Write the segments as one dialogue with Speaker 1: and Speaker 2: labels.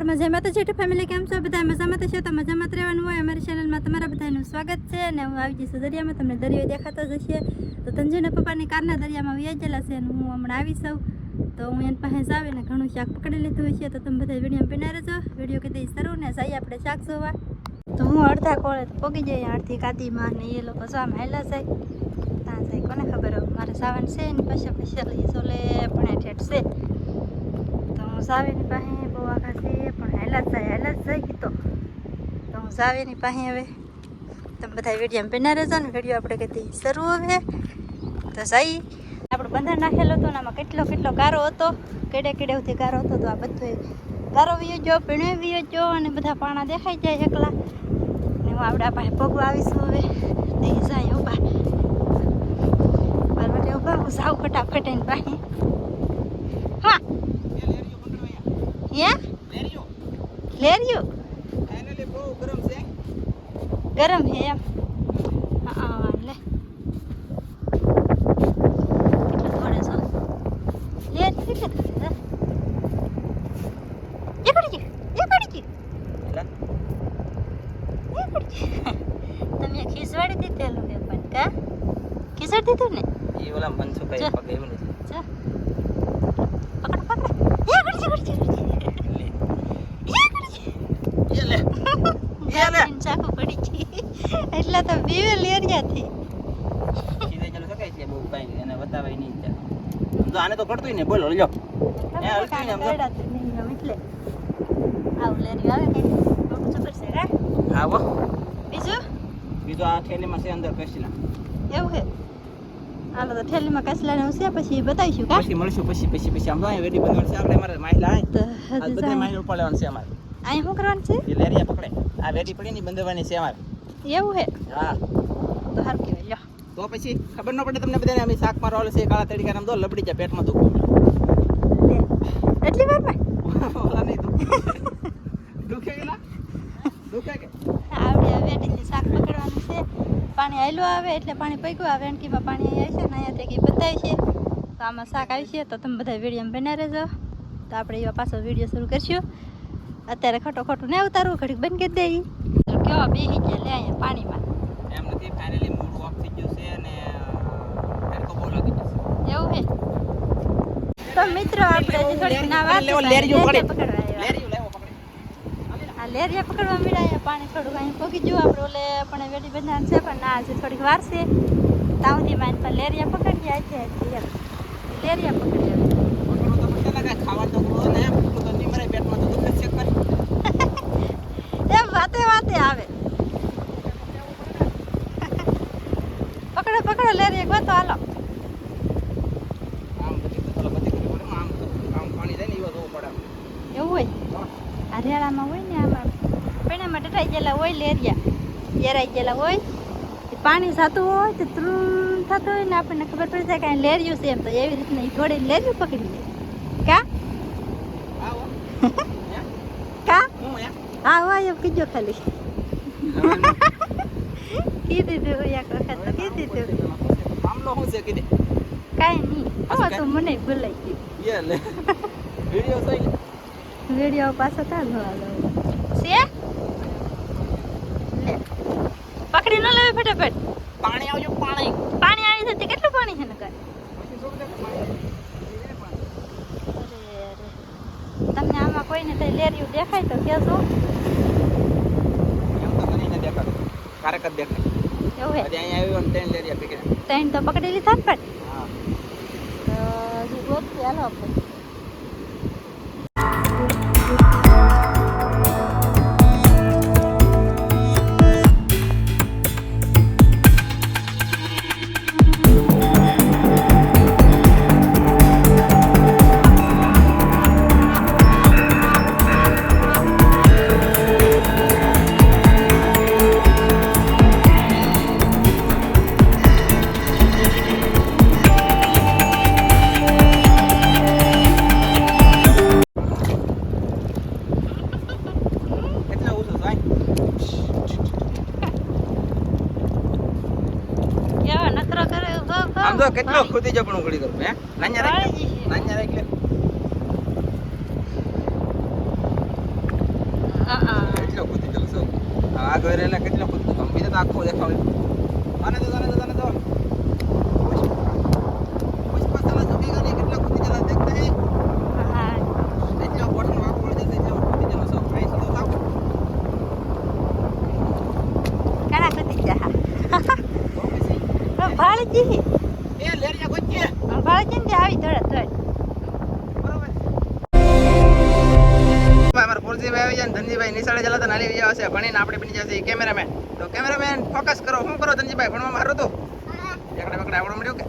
Speaker 1: સવારમાં મજામાં તો જેઠ ફેમિલી કેમ છો? બધા મજામાં તો છો તો મજામાં રહેવાનું હોય અમારી ચેનલમાં તમારા બધાનું સ્વાગત છે અને હું આવી જઈશ દરિયામાં. તમને દરિયો દેખાતો જ હશે. તો તંજુના પપ્પાની કારના દરિયામાં વ્યાજેલા છે અને હું હમણાં આવી સૌ. તો હું એની પાસે આવીને ઘણું શાક પકડી લીધું હશે. તો તમે બધા વીડિયો બના રહેજો વીડિયો કીધી શરૂ ને સાઈ આપણે શાક જોવા. તો હું અડધા કોળે પોગી જઈએ અડધી કાતીમાં ને એ લોકો આમ હેલા જાય ત્યાં જાય કોને ખબર મારે સાવન છે ને પછી પછી લઈએ સોલે પણ ઠેઠ છે. તો હું સાવેની પાસે બહુ આખા છે પણ હેલા જ જાય હેલા જ જાય કીધો તો. હું સાવેની પાસે હવે તમે બધા વીડિયો પહેના રહેજો ને, વીડિયો આપણે કીધી શરૂ હવે. તો સાઈ, આપણે બંધન નાખેલો હતો ને, આમાં કેટલો કેટલો ગારો હતો, કેડે કેડે સુધી ગારો હતો, તો આ બધું ગારો વિયો જો પીણે વિયો જો, અને બધા પાણા દેખાઈ જાય એકલા. ને હું આપણા પાસે પગવા આવીશું હવે. નહીં જાય ઊભા મારા માટે ઊભા હું સાવ ફટાફટ એની પાસે. હે? બહુ ગરમ હે એમ. હા લે થોડે છો? લે કેટલા થોડે એ કડી એ કડી એ કડી તમે ખીસવાડી દીધેલું હે પણ કા? ખીસવાડી દીધું ને? જા. પકડ પકડ. એ કડી ગયું કડી ગયું એ કડી ગયું જાતીન ચાકુ પડી ગઈ. એટલે તો બીવે લેરિયાથી
Speaker 2: આને તો કરતું ને બોલો લ્યો. એ હલકી ને આમ
Speaker 1: નહીં એટલે આવું લેરિયું આવે કે મોટું જબર છે કા
Speaker 2: આવો
Speaker 1: બીજું?
Speaker 2: બીજું આ થેલીમાં છે અંદર કશીલા
Speaker 1: એવું છે? હાલો તો થેલીમાં કસલાને હું છે પછી બતાવીશું કા?
Speaker 2: પછી મળશું પછી પછી પછી. આમ તો વેડી છે. આપણે અમારે માહિલા
Speaker 1: તો
Speaker 2: બધા
Speaker 1: જાય.
Speaker 2: ઉપાડવાનું છે અમારે.
Speaker 1: અહીં શું કરવાનું છે?
Speaker 2: એ લેરિયા પકડે. આ વેરી પડી ની બંધવાની છે અમારે.
Speaker 1: એવું છે
Speaker 2: હા.
Speaker 1: તો કહેવાય લ્યો.
Speaker 2: તો પછી ખબર ન પડે તમને બધાને અમે શાક મારવા ઓલે છે કાળા તડીકા આમ દો લબડી જાય પેટમાં દુખો
Speaker 1: એટલી એટલી વારમાં
Speaker 2: ઓલા નહીં દુખે. દુખે કે ના? દુખે કે?
Speaker 1: આવડી વેટીથી શાક પકડવાનું છે. પાણી આયલું આવે એટલે પાણી પૈકું આવે. વેણકીમાં પાણી અહીં આવશે ને અહીંયાથી કંઈ બતાવી છે. તો આમાં શાક આવશે તો તમે બધા વીડિયો બનાવી રહેજો. તો આપણે એવા પાછો વીડિયો શરૂ કરશું. અત્યારે ખોટો ખોટું ને ઉતારવું ઘડીક બંધ કરી દઈ કયો કેવા બેસી ગયા લે અહીંયા પાણીમાં.
Speaker 2: એમ નથી ફાઇનલી મૂડ ઓફ થઈ ગયું છે અને તડકો બહુ લાગી જશે
Speaker 1: એવું છે? તો મિત્રો આપણે હજી થોડીક ના વાત
Speaker 2: લેવો, લેરિયા
Speaker 1: પકડવા.
Speaker 2: લેરિયું લેવો પકડે.
Speaker 1: આ લેરિયા પકડવા મળ્યા અહીંયા પાણી થોડુંક અહીં પોગી ગયું. આપણે ઓલે પણ વેડી બંધાણ છે પણ ના હજી થોડીક વાર છે. તાવની માન પાસે લેરિયા પકડી જાય છે એમ. લેરિયા પકડી આવે.
Speaker 2: પકડો તો પડશે ને કાંઈ ખાવાનું તો પડો ને ભૂખું તો નહીં મરે પેટમાં તો દુખે જ છે ખરી.
Speaker 1: એમ વાતે વાતે આવે પકડો પકડો લેરિયા ગોતો હાલો
Speaker 2: આમ બધી તો પેલા બધી કરવી પડે ને, આમ તો આમ પાણી જાય ને એવા જોવું પડે
Speaker 1: એવું હોય આ રેડામાં હોય ને આમાં પેણામાં ડટાઈ ગયેલા હોય લેરિયા ઘેરાઈ ગયેલા હોય. પાણી થતું હોય તો ત્રું થતું હોય ને આપણને ખબર પડી જાય કે આ લેરિયું છે એમ તો એવી રીતના એ ઘોડે લેરિયું પકડી લે. કા? કા?
Speaker 2: હું
Speaker 1: હોય એમ કીધો ખાલી. કીધી તું એક વખત તો કીધી તું.
Speaker 2: મામલો શું છે કીધે?
Speaker 1: કાંઈ નહીં. હવે તો મને ભૂલાઈ ગયું.
Speaker 2: યે લે. વિડિયો લે.
Speaker 1: વીડિયો પાછો તા જોવા સે લે. પકડી ન લેવી ફટાફટ.
Speaker 2: પાણી આવજો પાણી.
Speaker 1: પાણી આવી છે તે કેટલું પાણી છે નકર? તમને આમાં કોઈને કઈ લેરિયું દેખાય તો કહેજો.
Speaker 2: એમ તો મને નહીં દેખાતું. કારક જ દેખાય.
Speaker 1: એવું હે?
Speaker 2: અહીંયા આવ્યો ને ટ્રેન લેરિયા પકડ્યા
Speaker 1: ત્રણ તો પકડી લીધા ને પણ.
Speaker 2: હા.
Speaker 1: તો હજી ગોતથી હાલો આપણે.
Speaker 2: આમ તો કેટલો. ખુદી જપણું ઘડી કરું હે? નાન્યા રાખ. નાન્યા રાખ લે. કેટલો કૂદી ગયો છો. આ ઘરે રહેલા કેટલો કૂદતો તો બીજો તો આખો દેખાવ આને તો આને તો આને તો. પુષ્પા ચાલો ધનજીભાઈ નિશાળે જલા નાની વિજય હશે ભણીને આપણે બની જશે કેમેરામેન. તો કેમેરામેન ફોકસ કરો. શું કરો ધનજીભાઈ? ભણવામાં મારો તો. એકડે બકડે આવડો મળ્યું કે?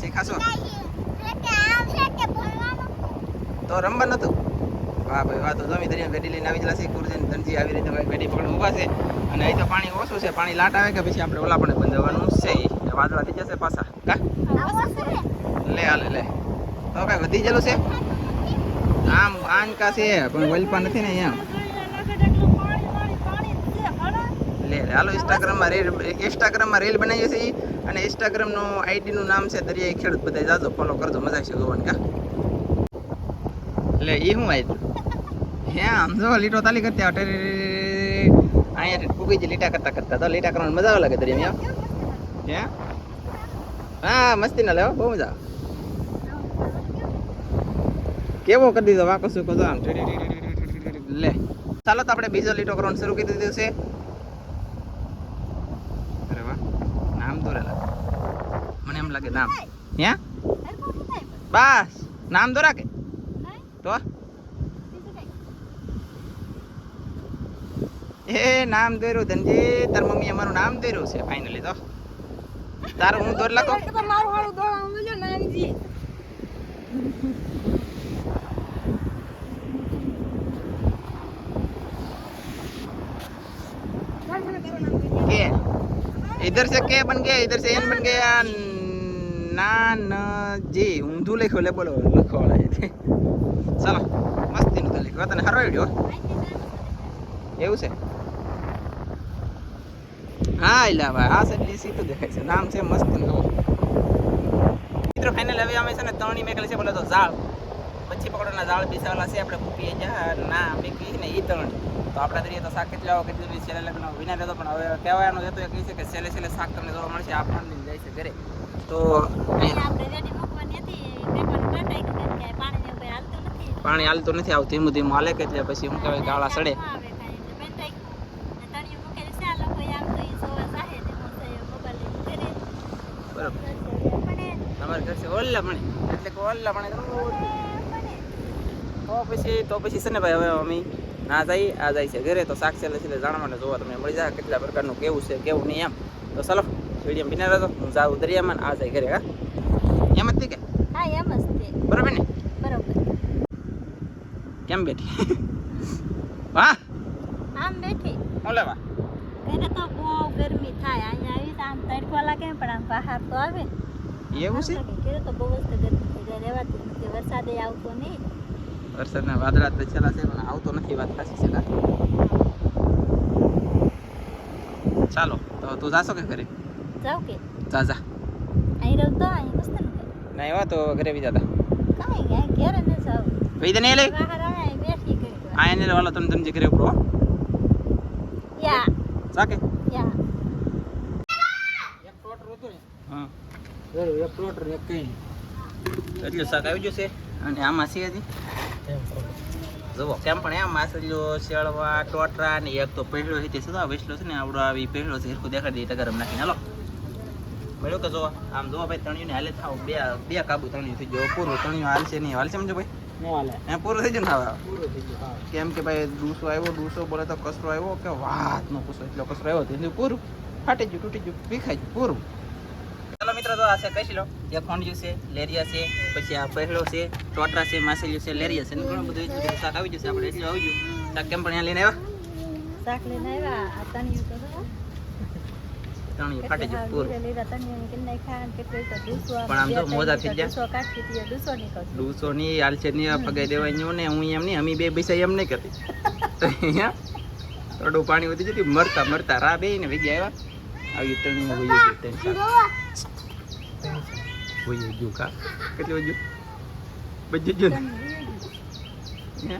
Speaker 2: શીખાશો? તો રમવા નતું વાહ ભાઈ વાહ. તો જમી દરિયા ગાડી લઈને આવી જશે. કુરજન ધનજી આવી રીતે ગાડી પકડ ઊભા છે. અને અહીં તો પાણી ઓછું છે. પાણી લાટ આવે કે પછી આપણે ઓલા પણ બંધાવવાનું છે. એ વાદળા થઈ જશે પાછા. કા? લે હાલે લે. તો કઈ વધી ગયેલું છે? આમ આંકા છે, પણ વલપા નથી ને અહીંયા. લે હાલો ઇન્સ્ટાગ્રામમાં રીલ ઇન્સ્ટાગ્રામમાં રીલ બનાવીએ છીએ. અને ઇન્સ્ટાગ્રામનું આઈડીનું નામ છે દરિયાઈ ખેડૂત બધા જાજો ફોલો કરજો, મજા આવશે જોવાની, કા? લે એ હું આઈ હે, આમ જો, લીટો તાલી કરતી આવ અહીંયા પૂગી છે લીટા કરતા કરતા. તો લીટા કરવાની મજા આવે લાગે દરિયામાં હે. હા? મસ્તી ના લેવા બહુ મજા આવે. કેવો કરી દીધો? વાકો શું કહો આમ? લે. ચાલો તો આપણે બીજો લીટો કરવાનું શરૂ કરી દીધું છે. અરે વાહ. નામ દોરેલા મને એમ લાગે નામ. હે? બસ. નામ દોરા કે તો? એ નામ દોર્યું, ધનજી. તાર મમ્મી અમારું નામ દોર્યું છે ફાઇનલી તો. તારું હું દોર લાગો
Speaker 1: મારું દોડવાનું નાનજી.
Speaker 2: के इधर से के बन गया इधर से एन बन गया નાન જી ઊંધું લખ્યું લે બોલો લખવાળા છે ચાલો મસ્તીનું તો લખ્યું તને હારો આવડ્યો એવું છે હા એલા ભાઈ આ સાઈડ સીધું દેખાય છે નામ છે મસ્ત મિત્રો ફાઇનલ હવે અમે છે ને ત્રણી મેકલી છે બોલે તો ઝાડ પકડોના ઝાડ બેસાવેલા છે આપણે મૂકીએ જા ના મેકલી છે ને એ ત્રણ. તો આપણા તરીકે તો શાક કેટલા કેટલી છેલ્લે લગ્ન વિના રહેતો પણ હવે કહેવાનું હતું એ કહે છે કે છેલ્લે છેલ્લે શાક તમને જોવા મળશે આપણને જાય છે ઘરે. તો
Speaker 1: હતી પાણી ને હાલતું નથી.
Speaker 2: આવું આવતું ધીમું ધીમું હાલે કે એટલે પછી હું કહેવાય ગાળા સડે.
Speaker 1: ને ને.
Speaker 2: બરાબર. તમારે ઘર છે ઓલ્લા મણે એટલે કે ઓલ્લા પણ તો પછી તો પછી છે ને ભાઈ હવે અમે ના જઈ આ જાય છે ઘરે. તો શાક છેલ્લે છેલ્લે જાણવા માટે જોવા તમને મળી જાય કેટલા પ્રકારનું કેવું છે કેવું નહીં એમ. તો ચાલો વીડિયો બિના રહેતો હું જાઉં દરિયામાં આ જાય ઘરે હા? એમ જ કે?
Speaker 1: હા એમ જ
Speaker 2: બરાબર ને?
Speaker 1: બરાબર.
Speaker 2: કેમ બેઠી? વાહ
Speaker 1: આમ બેઠી.
Speaker 2: હું લેવા?
Speaker 1: ઘરે તો બહુ ગરમી થાય. અહીંયા આવી તો આમ તડકો લાગે પણ આમ બહાર તો આવે.
Speaker 2: એવું છે?
Speaker 1: ઘરે તો બહુ જ ગરમી થઈ જાય રહેવાતું નથી. વરસાદે આવતો નહીં.
Speaker 2: વરસાદના વાદળા છેલ્લા છે પણ આવતો નથી વાત ખાસી છે ચાલો તો તું જાશો કે ઘરે?
Speaker 1: જાવ કે.
Speaker 2: જા જા.
Speaker 1: અહીં રહું તો અહીં મસ્ત નહીં
Speaker 2: ના તો ઘરે બી જતા
Speaker 1: કાંઈ ઘેરે ન જાવ
Speaker 2: ભાઈ તને લે.
Speaker 1: બહાર આવે બેઠી કરી
Speaker 2: આ એને વાલો તને તને ઘરે ઉપરો
Speaker 1: યા.
Speaker 2: સાકે
Speaker 1: યા.
Speaker 2: એક પ્લોટ રોતું ને. હા. એક પ્લોટર એક કઈ. એટલે શાક આવી ગયું છે. અને આમાં છે હજી? જુઓ કેમ પણ એમ માછલીઓ શેળવા ટોટરા ને એક તો પહેલો છે તે સદા વેસલો છે ને આવડો આવી પહેલો છે હરખું દેખાડી દઈએ ગરમ નાખીને. હાલો. મળ્યું કે જો આમ જો ભાઈ તણિયું ને હાલે થાવ. બે બે કાબુ તણિયું થઈ ગયો. પૂરું તણિયું હાલશે નહીં હાલશે સમજો ભાઈ? એ પૂરું થઈ ગયું ને હવે? કેમ કે ભાઈ ડૂસો આવ્યો ડૂસો બોલે તો કચરો આવ્યો કે વાત નો પૂછો એટલો કચરો આવ્યો તેથી પૂરું. ફાટી ગયું તૂટી ગયું વિખાઈ ગયું પૂરું. મિત્રો તો આ છે કઈ લો? જે ખોંડિયું છે લેરિયા છે પછી આ પહેલો છે ટોટરા છે માસેલ્યું છે લેરિયા છે ને ઘણું બધું બધું શાક આવી જશે આપણે. એટલું આવી ગયું શાક કેમ પણ અહીંયા લઈને આવ્યા?
Speaker 1: શાક લઈને આવ્યા. આ તણિયું તો.
Speaker 2: ફાટી પૂરું.
Speaker 1: ખાય ને
Speaker 2: પણ આમ તો મોજા થઈ ગયા. ફગાઈ દેવાય ને હું એમ નહીં અમે બે પૈસા એમ નહીં કરતી. અહીંયા થોડું પાણી વધી જતી મરતા મરતા રા બે ને વેગી આવ્યા. આવી ત્રણ વહી ગયું ત્રણ શાક વહી ગયું કા કેટલું વહી ગયું બધું ગયું ને હે?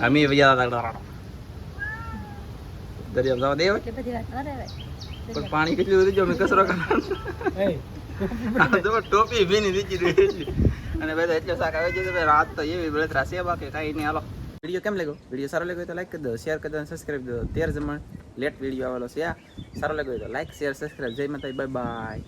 Speaker 2: અમે વહી હતા દરિયા જવા દેવાય
Speaker 1: એટલે બધી વાત ન રહેવાય
Speaker 2: પણ પાણી કેટલું બધું જો મેં કચરો કરવાનો ટોપી ભીની દીધી અને બધા એટલો શાક આવે છે કે રાત તો એવી બળતરા છે બાકી કાંઈ નહીં હાલો વીડિયો કેમ લાગ્યો વીડિયો સારો લાગ્યો તો લાઈક કરી દો શેર કરી દો સબસ્ક્રાઈબ દો તેર જમણ લેટ વીડિયો આવેલો છે સારો લાગ્યો તો લાઈક શેર સબસ્ક્રાઈબ જય માતા બાય બાય